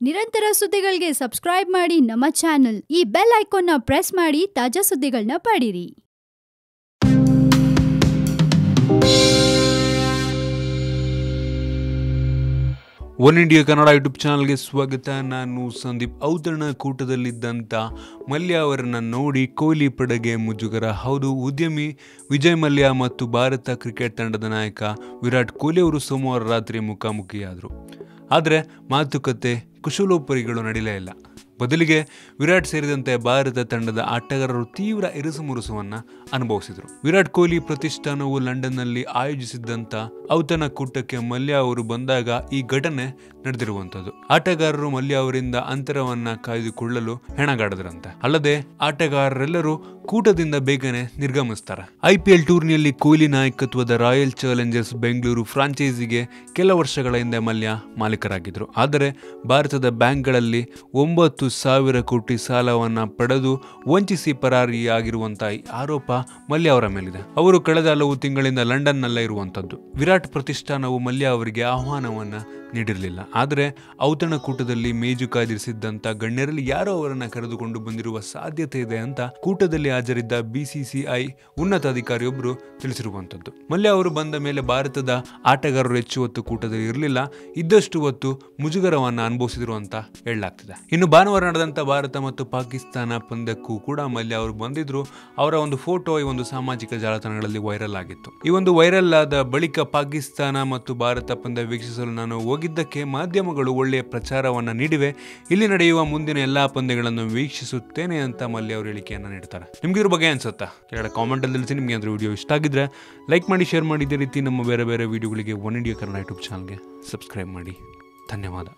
ನಿರಂತರ ಸುದ್ದಿಗಳಿಗೆ ಸಬ್ಸ್ಕ್ರೈಬ್ ಮಾಡಿ ನಮ್ಮ ಚಾನೆಲ್. ಈ ಬೆಲ್ ಐಕಾನ್ನ ಪ್ರೆಸ್ ಮಾಡಿ ತಾಜಾ ಸುದ್ದಿಗಳನ್ನ ಪಡೀರಿ. ಒನ್ ಇಂಡಿಯಾ ಕನ್ನಡ ಯೂಟ್ಯೂಬ್ ಚಾನಲ್ಗೆ ಸ್ವಾಗತ. ನಾನು ಸಂದೀಪ್. ಔತಣ ಕೂಟದಲ್ಲಿದ್ದಂಥ ಮಲ್ಯ ಅವರನ್ನು ನೋಡಿ ಕೊಹ್ಲಿ ಪಡೆಗೆ ಮುಜುಗರ. ಹೌದು, ಉದ್ಯಮಿ ವಿಜಯ್ ಮಲ್ಯ ಮತ್ತು ಭಾರತ ಕ್ರಿಕೆಟ್ ತಂಡದ ನಾಯಕ ವಿರಾಟ್ ಕೊಹ್ಲಿ ಅವರು ಸೋಮವಾರ ರಾತ್ರಿ ಮುಖಾಮುಖಿಯಾದರು. ಆದರೆ ಮಾತುಕತೆ ಕುಶಲೋಪರಿಗಳು ನಡೀಲೇ ಇಲ್ಲ. ಬದಲಿಗೆ ವಿರಾಟ್ ಸೇರಿದಂತೆ ಭಾರತ ತಂಡದ ಆಟಗಾರರು ತೀವ್ರ ಇರುಸುಮುರುಸುವನ್ನು ಅನುಭವಿಸಿದರು. ವಿರಾಟ್ ಕೊಹ್ಲಿ ಪ್ರತಿಷ್ಠಾನವು ಲಂಡನ್ನಲ್ಲಿ ಆಯೋಜಿಸಿದ್ದಂಥ ಔತಣ ಕೂಟಕ್ಕೆ ಮಲ್ಯ ಅವರು ಬಂದಾಗ ಈ ಘಟನೆ ನಡೆದಿರುವಂಥದ್ದು. ಆಟಗಾರರು ಮಲ್ಯ ಅವರಿಂದ ಅಂತರವನ್ನ ಕಾಯ್ದುಕೊಳ್ಳಲು ಹೆಣಗಾಡದ್ರಂತೆ. ಅಲ್ಲದೆ ಆಟಗಾರರೆಲ್ಲರೂ ಕೂಟದಿಂದ ಬೇಗನೆ ನಿರ್ಗಮಿಸ್ತಾರೆ. ಐಪಿಎಲ್ ಟೂರ್ನಿಯಲ್ಲಿ ಕೊಹ್ಲಿ ನಾಯಕತ್ವದ ರಾಯಲ್ ಚಾಲೆಂಜರ್ಸ್ ಬೆಂಗಳೂರು ಫ್ರಾಂಚೈಸಿಗೆ ಕೆಲ ವರ್ಷಗಳ ಹಿಂದೆ ಮಲ್ಯ ಮಾಲೀಕರಾಗಿದ್ದರು ಆದರೆ ಭಾರತದ ಬ್ಯಾಂಕ್ಗಳಲ್ಲಿ ಒಂಬತ್ತು ಸಾವಿರ ಕೋಟಿ ಸಾಲವನ್ನ ಪಡೆದು ವಂಚಿಸಿ ಪರಾರಿಯಾಗಿರುವಂತಹ ಆರೋಪ ಮಲ್ಯ ಅವರ ಮೇಲಿದೆ. ಅವರು ಕಳೆದ ಹಲವು ತಿಂಗಳಿಂದ ಲಂಡನ್ನಲ್ಲೇ ಇರುವಂತದ್ದು ವಿರಾಟ್ ಪ್ರತಿಷ್ಠಾನವು ಮಲ್ಯ ಅವರಿಗೆ ಆಹ್ವಾನವನ್ನ ನೀಡಿರಲಿಲ್ಲ. ಆದರೆ ಔತಣಕೂಟದಲ್ಲಿ ಮೇಜು ಕಾದಿರಿಸಿದ್ದಂಥ ಗಣ್ಯರಲ್ಲಿ ಯಾರೋ ಅವರನ್ನು ಕರೆದುಕೊಂಡು ಬಂದಿರುವ ಸಾಧ್ಯತೆ ಇದೆ ಅಂತ ಕೂಟದಲ್ಲಿ ಹಾಜರಿದ್ದ ಬಿಸಿಸಿಐ ಉನ್ನತ ಅಧಿಕಾರಿಯೊಬ್ಬರು ತಿಳಿಸಿರುವಂಥದ್ದು ಮಲ್ಯ ಅವರು ಬಂದ ಮೇಲೆ ಭಾರತದ ಆಟಗಾರರು ಹೆಚ್ಚು ಹೊತ್ತು ಕೂಟದಲ್ಲಿ ಇರಲಿಲ್ಲ. ಇದ್ದಷ್ಟು ಹೊತ್ತು ಮುಜುಗರವನ್ನು ಅನುಭವಿಸಿದ್ರು ಅಂತ ಹೇಳಲಾಗ್ತಿದೆ. ಇನ್ನು ಭಾನುವಾರ ನಡೆದಂಥ ಭಾರತ ಮತ್ತು ಪಾಕಿಸ್ತಾನ ಪಂದ್ಯಕ್ಕೂ ಕೂಡ ಮಲ್ಯ ಅವರು ಬಂದಿದ್ರು. ಅವರ ಒಂದು ಫೋಟೋ, ಈ ಒಂದು ಸಾಮಾಜಿಕ ಜಾಲತಾಣಗಳಲ್ಲಿ ವೈರಲ್ ಆಗಿತ್ತು. ಈ ಒಂದು ವೈರಲ್ ಆದ ಬಳಿಕ ಪಾಕಿಸ್ತಾನ ಮತ್ತು ಭಾರತ ಪಂದ್ಯ ವೀಕ್ಷಿಸಲು ನಾನು ಹೋಗಿದ್ದಕ್ಕೆ ಮಾಧ್ಯಮಗಳು ಒಳ್ಳೆಯ ಪ್ರಚಾರವನ್ನು ನೀಡಿವೆ. ಇಲ್ಲಿ ನಡೆಯುವ ಮುಂದಿನ ಎಲ್ಲಾ ಪಂದ್ಯಗಳನ್ನು ವೀಕ್ಷಿಸುತ್ತೇನೆ ಅಂತ ಮಲ್ಲಿ ಅವರು ಹೇಳಿಕೆಯನ್ನು ನೀಡ್ತಾರೆ. ನಿಮ್ಗೆ ಇದ್ರ ಬಗ್ಗೆ ಅನ್ಸುತ್ತಾ? ಕೆಳಗಡೆ ಕಾಮೆಂಟ್ ಅಲ್ಲಿ ತಿಳಿಸಿ ನಿಮಗೆ ಅಂದ್ರೆ ವಿಡಿಯೋ ಇಷ್ಟ ಆಗಿದ್ರೆ ಲೈಕ್ ಮಾಡಿ ಶೇರ್ ಮಾಡಿ, ಇದೇ ರೀತಿ ನಮ್ಮ ಬೇರೆ ಬೇರೆ ವಿಡಿಯೋಗಳಿಗೆ ಒನ್ ಇಂಡಿಯಾ ಕನ್ನಡ ಯೂಟ್ಯೂಬ್ ಚಾನಲ್ಗೆ ಸಬ್ಸ್ಕ್ರೈಬ್ ಮಾಡಿ. ಧನ್ಯವಾದ.